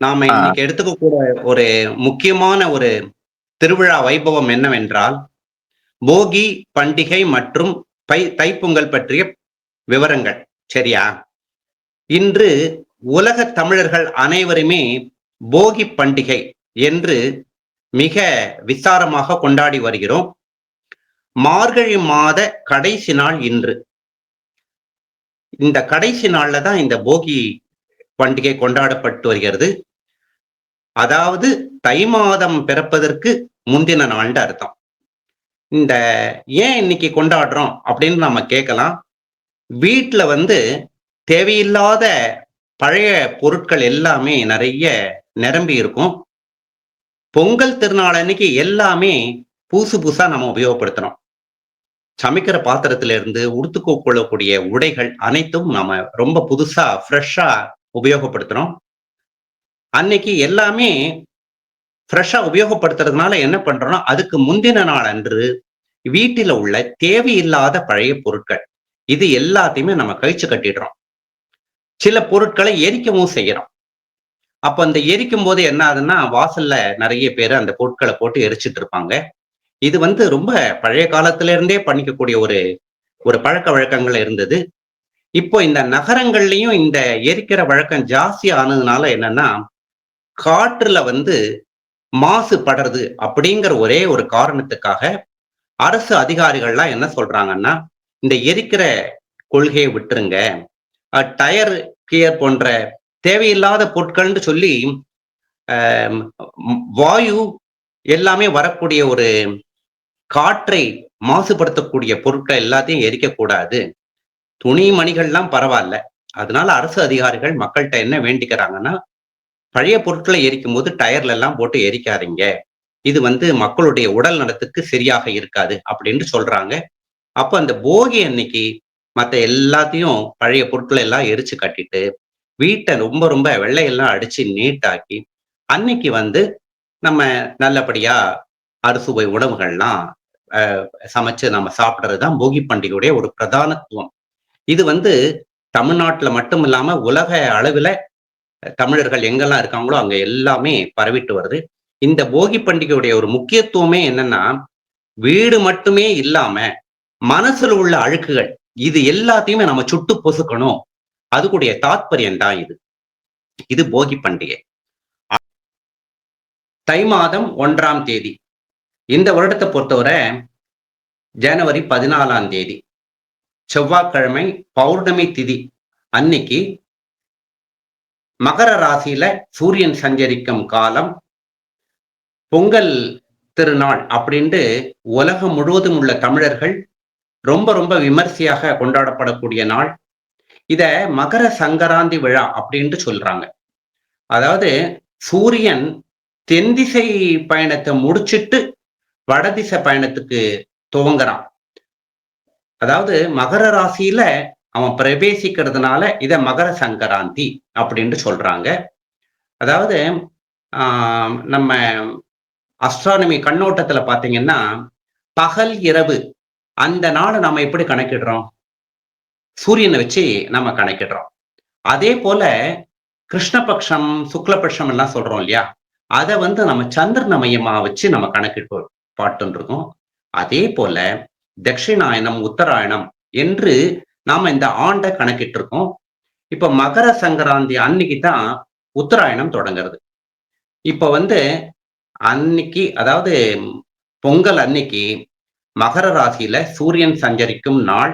நாம. இன்னைக்கு எடுத்துக்கக்கூட ஒரு முக்கியமான ஒரு திருவிழா வைபவம் என்னவென்றால் போகி பண்டிகை மற்றும் பை தைப்பொங்கல் பற்றிய விவரங்கள் சரியா? இன்று உலக தமிழர்கள் அனைவருமே போகி பண்டிகை என்று மிக விசாரமாக கொண்டாடி வருகிறோம். மார்கழி மாத கடைசி நாள் இன்று. இந்த கடைசி நாள்ல தான் இந்த போகி பண்டிகை கொண்டாடப்பட்டு வருகிறது. அதாவது தை மாதம் பிறப்பதற்கு முந்தின நாள்னு அர்த்தம். இந்த ஏன் இன்னைக்கு கொண்டாடுறோம் அப்படின்னு நம்ம கேட்கலாம். வீட்டுல வந்து தேவையில்லாத பழைய பொருட்கள் எல்லாமே நிறைய நிரம்பி இருக்கும். பொங்கல் திருநாள் அன்னைக்கு எல்லாமே புதுசு புதுசா நம்ம உபயோகப்படுத்தணும் சமைக்கிற பாத்திரத்துல இருந்து உடுத்துக்கோ கொள்ளக்கூடிய உடைகள் அனைத்தும் நம்ம ரொம்ப புதுசா ஃப்ரெஷ்ஷா உபயோகப்படுத்துறோம். அன்னைக்கு எல்லாமே ஃப்ரெஷ்ஷா உபயோகப்படுத்துறதுனால என்ன பண்றோம்னா அதுக்கு முந்தின நாள் அன்று வீட்டில உள்ள தேவையில்லாத பழைய பொருட்கள் இது எல்லாத்தையுமே நம்ம கழிச்சு கட்டிடுறோம். சில பொருட்களை எரிக்கவும் செய்யறோம். அப்ப அந்த எரிக்கும் போது என்ன ஆகுதுன்னா வாசல்ல நிறைய பேர் அந்த பொருட்களை போட்டு எரிச்சிட்டு இருப்பாங்க. இது வந்து ரொம்ப பழைய காலத்துல இருந்தே பண்ணிக்கக்கூடிய ஒரு ஒரு பழக்க வழக்கங்கள் இருந்தது. இப்போ இந்த நகரங்கள்லயும் இந்த எரிக்கிற வழக்கம் ஜாஸ்தி ஆனதுனால என்னன்னா காற்றுல வந்து மாசு படுறது அப்படிங்கிற ஒரே ஒரு காரணத்துக்காக அரசு அதிகாரிகள்லாம் என்ன சொல்றாங்கன்னா இந்த எரிக்கிற கொள்கையை விட்டுருங்க. டயர் கியர் போன்ற தேவையில்லாத பொருட்கள்னு சொல்லி வாயு எல்லாமே வரக்கூடிய ஒரு காற்றை மாசுபடுத்தக்கூடிய பொருட்கள் எல்லாத்தையும் எரிக்கக்கூடாது. துணி மணிகள்லாம் பரவாயில்ல. அதனால அரசு அதிகாரிகள் மக்கள்கிட்ட என்ன வேண்டிக்கிறாங்கன்னா பழைய பொருட்களை எரிக்கும் போது டயர்ல எல்லாம் போட்டு எரிக்காதீங்க. இது வந்து மக்களுடைய உடல் நலத்துக்கு சரியாக இருக்காது அப்படின்னு சொல்றாங்க. அப்ப அந்த போகி அன்னைக்கு மற்ற எல்லாத்தையும் பழைய பொருட்களை எல்லாம் எரிச்சு கட்டிட்டு வீட்டை ரொம்ப ரொம்ப வெள்ளையெல்லாம் அடிச்சு நீட்டாக்கி அன்னைக்கு வந்து நம்ம நல்லபடியா அறுசுவை உணவுகள்லாம் அஹ், சமைச்சு நம்ம சாப்பிட்றது தான் போகி பண்டிகையுடைய ஒரு பிரதானத்துவம். இது வந்து தமிழ்நாட்டில் மட்டும் இல்லாம உலக அளவில் தமிழர்கள் எங்கெல்லாம் இருக்காங்களோ அங்க எல்லாமே பரவிட்டு வருது. இந்த போகி பண்டிகையுடைய ஒரு முக்கியத்துவமே என்னன்னா வீடு மட்டுமே இல்லாம மனசுல உள்ள அழுக்குகள் இது எல்லாத்தையுமே நம்ம சுட்டு பொசுக்கணும். அதுக்குடைய தாத்பரியம் தான் இது. இது போகி பண்டிகை. தை மாதம் ஒன்றாம் தேதி. இந்த வருடத்தை பொறுத்தவரை ஜனவரி பதினாலாம் தேதி. செவ்வாய்க்கிழமை பௌர்ணமி திதி. அன்னைக்கு மகர ராசியில சூரியன் சஞ்சரிக்கும் காலம் பொங்கல் திருநாள் அப்படின்ட்டு உலகம் முழுவதும் உள்ள தமிழர்கள் ரொம்ப ரொம்ப விமர்சையாக கொண்டாடப்படக்கூடிய நாள். இத மகர சங்கராந்தி விழா அப்படின்ட்டு சொல்றாங்க. அதாவது சூரியன் தென் திசை பயணத்தை முடிச்சிட்டு வடதிசை பயணத்துக்கு துவங்குறான். அதாவது மகர ராசியில அவன் பிரவேசிக்கிறதுனால இதை மகர சங்கராந்தி அப்படின்ட்டு சொல்றாங்க. அதாவது ஆஹ் நம்ம அஸ்ட்ரானமி கண்ணோட்டத்துல பாத்தீங்கன்னா பகல் இரவு அந்த நாளை நம்ம எப்படி கணக்கிடுறோம்? சூரியனை வச்சு நம்ம கணக்கிடுறோம். அதே போல கிருஷ்ணபக்ஷம் சுக்லபக்ஷம் எல்லாம் சொல்றோம் இல்லையா? அதை வந்து நம்ம சந்திரன மையமா வச்சு நம்ம கணக்கிட்டு பாட்டுன்னு இருக்கோம். அதே போல தட்சிணாயனம் உத்தராயணம் என்று நாம இந்த ஆண்டை கணக்கிட்டு இருக்கோம் இப்ப மகர சங்கராந்தி அன்னைக்கு தான் உத்தராயணம் தொடங்குறது. இப்ப வந்து அன்னைக்கு அதாவது பொங்கல் அன்னைக்கு மகர ராசியில சூரியன் சஞ்சரிக்கும் நாள்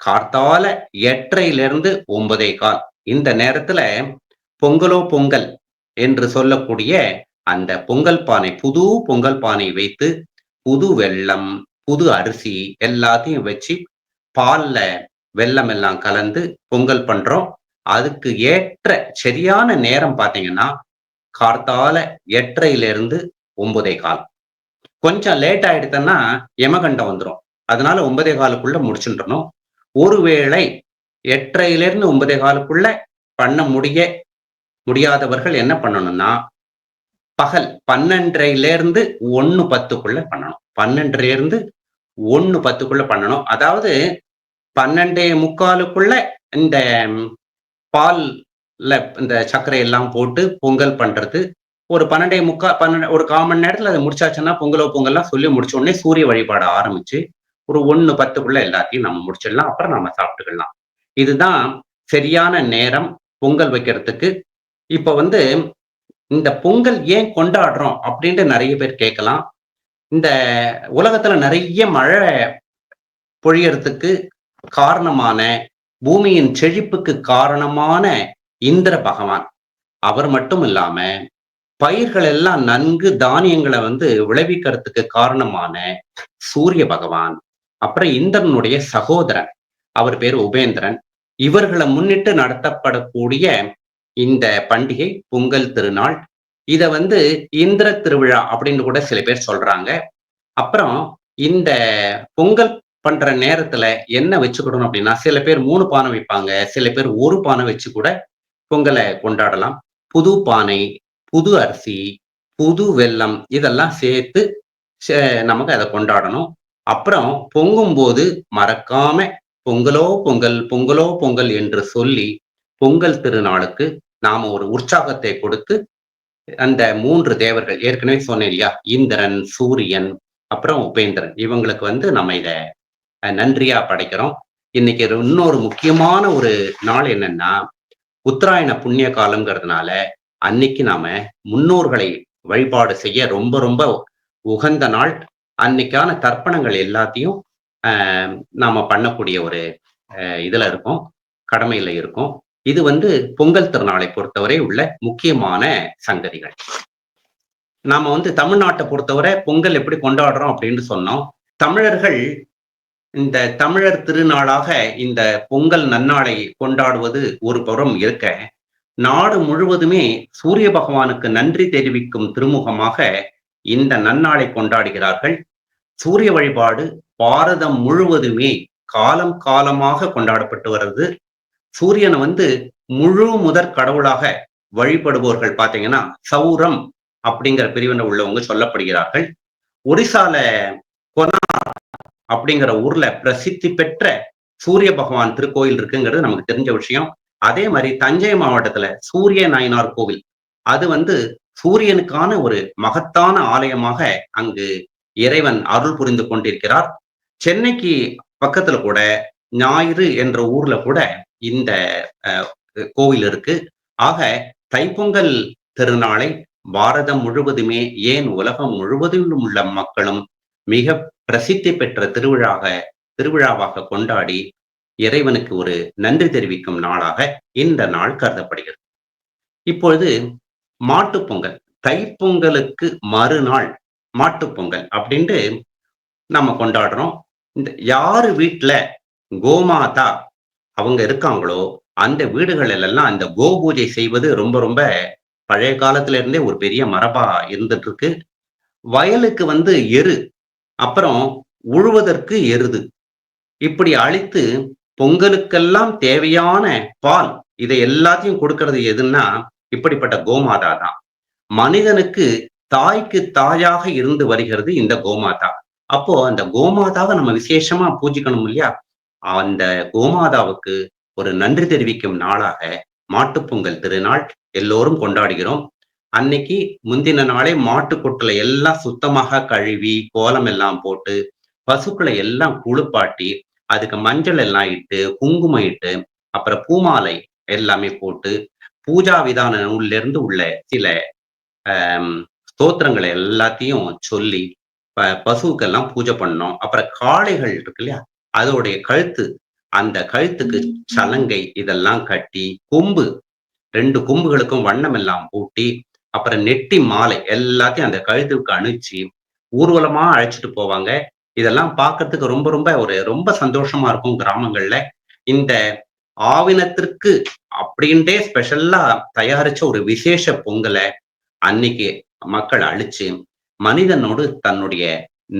கார்த்தால எட்டரையிலிருந்து ஒன்பதே கால். இந்த நேரத்துல பொங்கலோ பொங்கல் என்று சொல்லக்கூடிய அந்த பொங்கல் பானை புது பொங்கல் பானை வைத்து புது வெள்ளம் புது அரிசி எல்லாத்தையும் வச்சு பால்ல வெள்ளம் எல்லாம் கலந்து பொங்கல் பண்றோம். அதுக்கு ஏற்ற சரியான நேரம் பார்த்தீங்கன்னா கார்த்தால எட்டரையிலிருந்து ஒன்பதே கால். கொஞ்சம் லேட் ஆயிடுதுன்னா யமகண்டம் வந்துடும் அதனால ஒன்பதே காலுக்குள்ள முடிச்சுட்டுறணும். ஒருவேளை எட்டரையிலிருந்து ஒன்பதே காலுக்குள்ள பண்ண முடிய முடியாதவர்கள் என்ன பண்ணணும்னா பகல் பன்னெண்டரையிலேருந்து இருந்து ஒன்னு பத்துக்குள்ள பண்ணணும். பன்னெண்டரையிலேருந்து ஒன்று ஒன்னு பத்துக்குள்ள பண்ணணும். அதாவது பன்னெண்டே முக்காலுக்குள்ள இந்த பால்ல இந்த சர்க்கரை எல்லாம் போட்டு பொங்கல் பண்றது. ஒரு பன்னெண்டே முக்கா பன்னெண்டு ஒரு கால் மணி நேரத்துல அதை முடிச்சாச்சுன்னா பொங்கலோ பொங்கல்லாம் சொல்லி முடிச்ச உடனே சூரிய வழிபாட ஆரம்பிச்சு ஒரு ஒன்று பத்துக்குள்ள எல்லாத்தையும் நம்ம முடிச்சிடலாம். அப்புறம் நம்ம சாப்பிட்டுக்கலாம். இதுதான் சரியான நேரம் பொங்கல் வைக்கிறதுக்கு. இப்ப வந்து இந்த பொங்கல் ஏன் கொண்டாடுறோம் அப்படின்ட்டு நிறைய பேர் கேட்கலாம். இந்த உலகத்துல நிறைய மழை பொழியறதுக்கு காரணமான பூமியின் செழிப்புக்கு காரணமான இந்திர பகவான். அவர் மட்டும் இல்லாம பயிர்கள் எல்லாம் நன்கு தானியங்களை வந்து விளைவிக்கிறதுக்கு காரணமான சூரிய பகவான். அப்புறம் இந்திரனுடைய சகோதரன் அவர் பேர் உபேந்திரன். இவர்களை முன்னிட்டு நடத்தப்படக்கூடிய இந்த பண்டிகை பொங்கல் திருநாள் இத வந்து இந்திர திருவிழா அப்படின்னு கூட சில பேர் சொல்றாங்க. அப்புறம் இந்த பொங்கல் பண்ற நேரத்துல என்ன வச்சுக்கணும் அப்படின்னா சில பேர் மூணு பானை வைப்பாங்க. சில பேர் ஒரு பானை வச்சு கூட பொங்கலை கொண்டாடலாம். புது பானை புது அரிசி புது வெள்ளம் இதெல்லாம் சேர்த்து நமக்கு அதை கொண்டாடணும். அப்புறம் பொங்கும் போது மறக்காம பொங்கலோ பொங்கல் பொங்கலோ பொங்கல் என்று சொல்லி பொங்கல் திருநாளுக்கு நாம ஒரு உற்சாகத்தை கொடுத்து அந்த மூன்று தேவர்கள் ஏற்கனவே சொன்னேன் இல்லையா? இந்திரன் சூரியன் அப்புறம் உபேந்திரன். இவங்களுக்கு வந்து நம்ம இதை நன்றியா படைக்கிறோம். இன்னைக்கு இன்னொரு முக்கியமான ஒரு நாள் என்னன்னா உத்தராயண புண்ணிய காலம்ங்கிறதுனால அன்னைக்கு நாம முன்னோர்களை வழிபாடு செய்ய ரொம்ப ரொம்ப உகந்த நாள். அன்னைக்கான தர்ப்பணங்கள் எல்லாத்தையும் நாம பண்ணக்கூடிய ஒரு இதுல இருக்கும் கடமையில இருக்கும். இது வந்து பொங்கல் திருநாளை பொறுத்தவரை உள்ள முக்கியமான சங்கதிகள். நாம வந்து தமிழ்நாட்டை பொறுத்தவரை பொங்கல் எப்படி கொண்டாடுறோம் அப்படின்னு சொன்னோம். தமிழர்கள் இந்த தமிழர் திருநாளாக இந்த பொங்கல் நன்னாளை கொண்டாடுவது ஒரு புறம் இருக்க நாடு முழுவதுமே சூரிய பகவானுக்கு நன்றி தெரிவிக்கும் திருமுகமாக இந்த நன்னாளை கொண்டாடுகிறார்கள். சூரிய வழிபாடு பாரதம் முழுவதுமே காலம் காலமாக கொண்டாடப்பட்டு வருது. சூரியனை வந்து முழு முதற் கடவுளாக வழிபடுபவர்கள் பார்த்தீங்கன்னா சௌரம் அப்படிங்கிற பிரிவினை உள்ளவங்க சொல்லப்படுகிறார்கள். ஒரிசால கொனார் அப்படிங்கிற ஊர்ல பிரசித்தி பெற்ற சூரிய பகவான் திருக்கோயில் இருக்குங்கிறது நமக்கு தெரிஞ்ச விஷயம். அதே மாதிரி தஞ்சை மாவட்டத்துல சூரிய நாயனார் கோவில் அது வந்து சூரியனுக்கான ஒரு மகத்தான ஆலயமாக அங்கு இறைவன் அருள் புரிந்து கொண்டிருக்கிறார். சென்னைக்கு பக்கத்துல கூட ஞாயிறு என்ற ஊர்ல கூட இந்த கோவில் இருக்கு. ஆக தைப்பொங்கல் திருநாளை பாரதம் முழுவதுமே ஏன் உலகம் முழுவதிலும் உள்ள மக்களும் மிக பிரசித்தி பெற்ற திருவிழாக திருவிழாவாக கொண்டாடி இறைவனுக்கு ஒரு நன்றி தெரிவிக்கும் நாளாக இந்த நாள் கருதப்படுகிறது. இப்பொழுது மாட்டுப்பொங்கல் தைப்பொங்கலுக்கு மறுநாள் மாட்டுப்பொங்கல் அப்படின்ட்டு நம்ம கொண்டாடுறோம். இந்த யாரு வீட்டுல கோமாதா அவங்க இருக்காங்களோ அந்த வீடுகளிலெல்லாம் எல்லாம் அந்த கோ பூஜை செய்வது ரொம்ப ரொம்ப பழைய காலத்துல இருந்தே ஒரு பெரிய மரபா இருந்துட்டு இருக்கு வயலுக்கு வந்து எரு அப்புறம் உழுவதற்கு எருது. இப்படி அழித்து பொங்கலுக்கெல்லாம் தேவையான பால் இதை எல்லாத்தையும் கொடுக்கறது எதுன்னா இப்படிப்பட்ட கோமாதா தான். மனிதனுக்கு தாய்க்கு தாயாக இருந்து வருகிறது இந்த கோமாதா. அப்போ அந்த கோமாதாவை நம்ம விசேஷமா பூஜிக்கணும் இல்லையா? அந்த கோமாதாவுக்கு ஒரு நன்றி தெரிவிக்கும் நாளாக மாட்டுப்பொங்கல் திருநாள் எல்லோரும் கொண்டாடுகிறோம். அன்னைக்கு முந்தின நாளே மாட்டு கொட்டலை எல்லாம் சுத்தமாக கழுவி கோலம் எல்லாம் போட்டு பசுக்களை எல்லாம் குளிப்பாட்டி அதுக்கு மஞ்சள் எல்லாம் இட்டு குங்குமம் இட்டு அப்புறம் பூமாலை எல்லாமே போட்டு பூஜா விதான நூல்ல இருந்து உள்ள சில ஸ்தோத்திரங்களை எல்லாத்தையும் சொல்லி ப பசுக்கெல்லாம் பூஜை பண்ணோம். அப்புறம் காளைகள் இருக்கு இல்லையா? அதோடைய கழுத்து அந்த கழுத்துக்கு சலங்கை இதெல்லாம் கட்டி கொம்பு ரெண்டு கொம்புகளுக்கும் வண்ணம் எல்லாம் பூட்டி அப்புறம் நெட்டி மாலை எல்லாத்தையும் அந்த கழுத்துக்கு அணிச்சு ஊர்வலமா அழைச்சிட்டு போவாங்க. இதெல்லாம் பார்க்கறதுக்கு ரொம்ப ரொம்ப ஒரு ரொம்ப சந்தோஷமா இருக்கும் கிராமங்கள்ல. இந்த ஆவினத்திற்கு அப்படின்ட்டே ஸ்பெஷல்லா தயாரிச்ச ஒரு விசேஷ பொங்கலை அன்னைக்கு மக்கள் அழிச்சு மனிதனோடு தன்னுடைய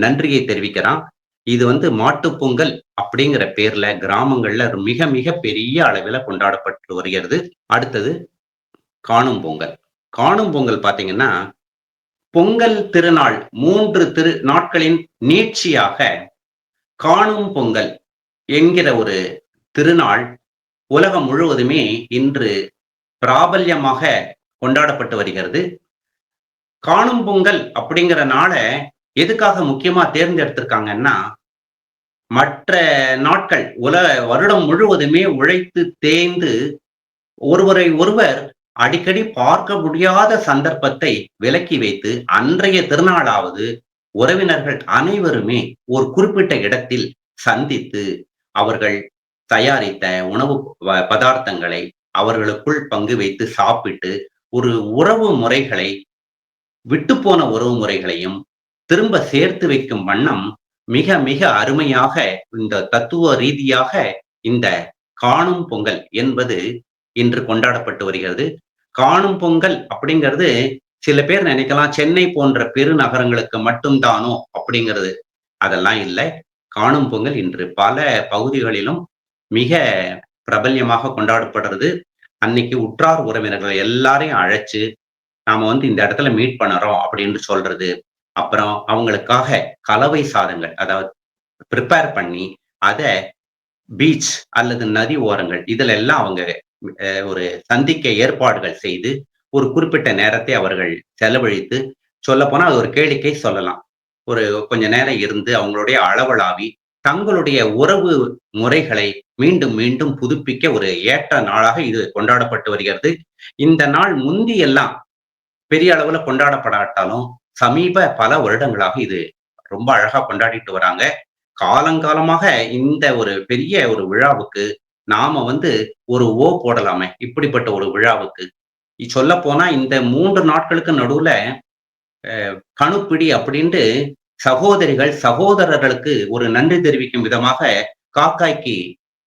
நன்றியை தெரிவிக்கிறான். இது வந்து மாட்டு பொங்கல் அப்படிங்கிற பேர்ல கிராமங்கள்ல மிக மிக பெரிய அளவில் கொண்டாடப்பட்டு வருகிறது. அடுத்தது காணும் பொங்கல். காணும் பொங்கல் பாத்தீங்கன்னா பொங்கல் திருநாள் மூன்று திரு நாட்களின் நீட்சியாக காணும் பொங்கல் என்கிற ஒரு திருநாள் உலகம் முழுவதுமே இன்று பிராபல்யமாக கொண்டாடப்பட்டு வருகிறது. காணும் பொங்கல் அப்படிங்கிற நாளை எதுக்காக முக்கியமா தேர்ந்தெடுத்திருக்காங்கன்னா மற்ற நாட்கள் உல வருடம் முழுவதுமே உழைத்து தேய்ந்து ஒருவரை ஒருவர் அடிக்கடி பார்க்க முடியாத சந்தர்ப்பத்தை விலக்கி வைத்து அன்றைய திருநாளாவது உறவினர்கள் அனைவருமே ஒரு குறிப்பிட்ட இடத்தில் சந்தித்து அவர்கள் தயாரித்த உணவு பதார்த்தங்களை அவர்களுக்குள் பங்கு வைத்து சாப்பிட்டு ஒரு உறவு முறைகளை விட்டுப்போன உறவு முறைகளையும் திரும்ப சேர்த்து வைக்கும் வண்ணம் மிக மிக அருமையாக இந்த தத்துவ ரீதியாக இந்த காணும் பொங்கல் என்பது இன்று கொண்டாடப்பட்டு வருகிறது. காணும் பொங்கல் அப்படிங்கிறது சில பேர் நினைக்கலாம் சென்னை போன்ற பெருநகரங்களுக்கு மட்டும்தானோ அப்படிங்கிறது. அதெல்லாம் இல்லை. காணும் பொங்கல் இன்று பல பகுதிகளிலும் மிக பிரபல்யமாக கொண்டாடப்படுறது. அன்னைக்கு உற்றார் உறவினர்கள் எல்லாரையும் அழைச்சு நாம வந்து இந்த இடத்துல மீட் பண்ணுறோம் அப்படின்னு சொல்றது. அப்புறம் அவங்களுக்காக கலவை சாதங்கள் அதாவது ப்ரிப்பேர் பண்ணி அதை பீச் அல்லது நதி ஓரங்கள் இதுல எல்லாம் அவங்க ஒரு சந்திக்க ஏற்பாடுகள் செய்து ஒரு குறிப்பிட்ட நேரத்தை அவர்கள் செலவழித்து சொல்ல போனால் அது ஒரு கேளிக்கை சொல்லலாம். ஒரு கொஞ்ச நேரம் இருந்து அவங்களுடைய அளவலாவி தங்களுடைய உறவு முறைகளை மீண்டும் மீண்டும் புதுப்பிக்க ஒரு ஏற்ற நாளாக இது கொண்டாடப்பட்டு வருகிறது. இந்த நாள் முந்தி எல்லாம் பெரிய அளவுல கொண்டாடப்படாட்டாலும் சமீப பல வருடங்களாக இது ரொம்ப அழகா கொண்டாடிட்டு வராங்க. காலங்காலமாக இந்த ஒரு பெரிய ஒரு விழாவுக்கு நாம வந்து ஒரு ஓ போடலாமே இப்படிப்பட்ட ஒரு விழாவுக்கு. சொல்ல போனா இந்த மூன்று நாட்களுக்கு நடுவுல கணுப்பிடி அப்படின்ட்டு சகோதரிகள் சகோதரர்களுக்கு ஒரு நன்றி தெரிவிக்கும் விதமாக காக்காய்க்கு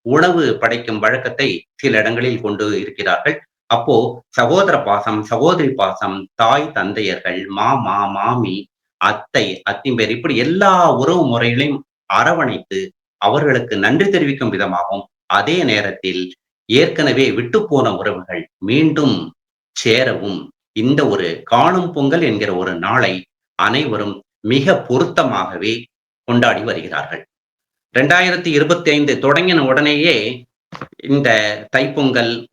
உணவு படைக்கும் வழக்கத்தை சில இடங்களில் கொண்டு இருக்கிறார்கள். அப்போ சகோதர பாசம் சகோதரி பாசம் தாய் தந்தையர்கள் மாமா மாமி அத்தை அத்திம்பேர் இப்படி எல்லா உறவு முறைகளையும் அரவணைத்து அவர்களுக்கு நன்றி தெரிவிக்கும் விதமாகவும் அதே நேரத்தில் ஏற்கனவே விட்டு போன உறவுகள் மீண்டும் சேரவும் இந்த ஒரு காணும் பொங்கல் என்கிற ஒரு நாளை அனைவரும் மிக பொருத்தமாகவே கொண்டாடி வருகிறார்கள். ரெண்டாயிரத்தி இருபத்தி ஐந்து தொடங்கின உடனேயே இந்த தைப்பொங்கல்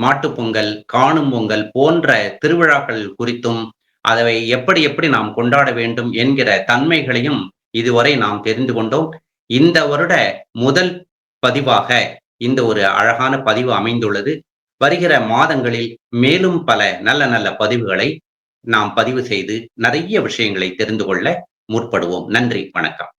மாட்டுப்பொங்கல் காணும் பொங்கல் போன்ற திருவிழாக்கள் குறித்தும் அதை எப்படி எப்படி நாம் கொண்டாட வேண்டும் என்கிற தன்மைகளையும் இதுவரை நாம் தெரிந்து கொண்டோம். இந்த வருட முதல் பதிவாக இந்த ஒரு அழகான பதிவு அமைந்துள்ளது. வருகிற மாதங்களில் மேலும் பல நல்ல நல்ல பதிவுகளை நாம் பதிவு செய்து நிறைய விஷயங்களை தெரிந்து கொள்ள முற்படுவோம். நன்றி வணக்கம்.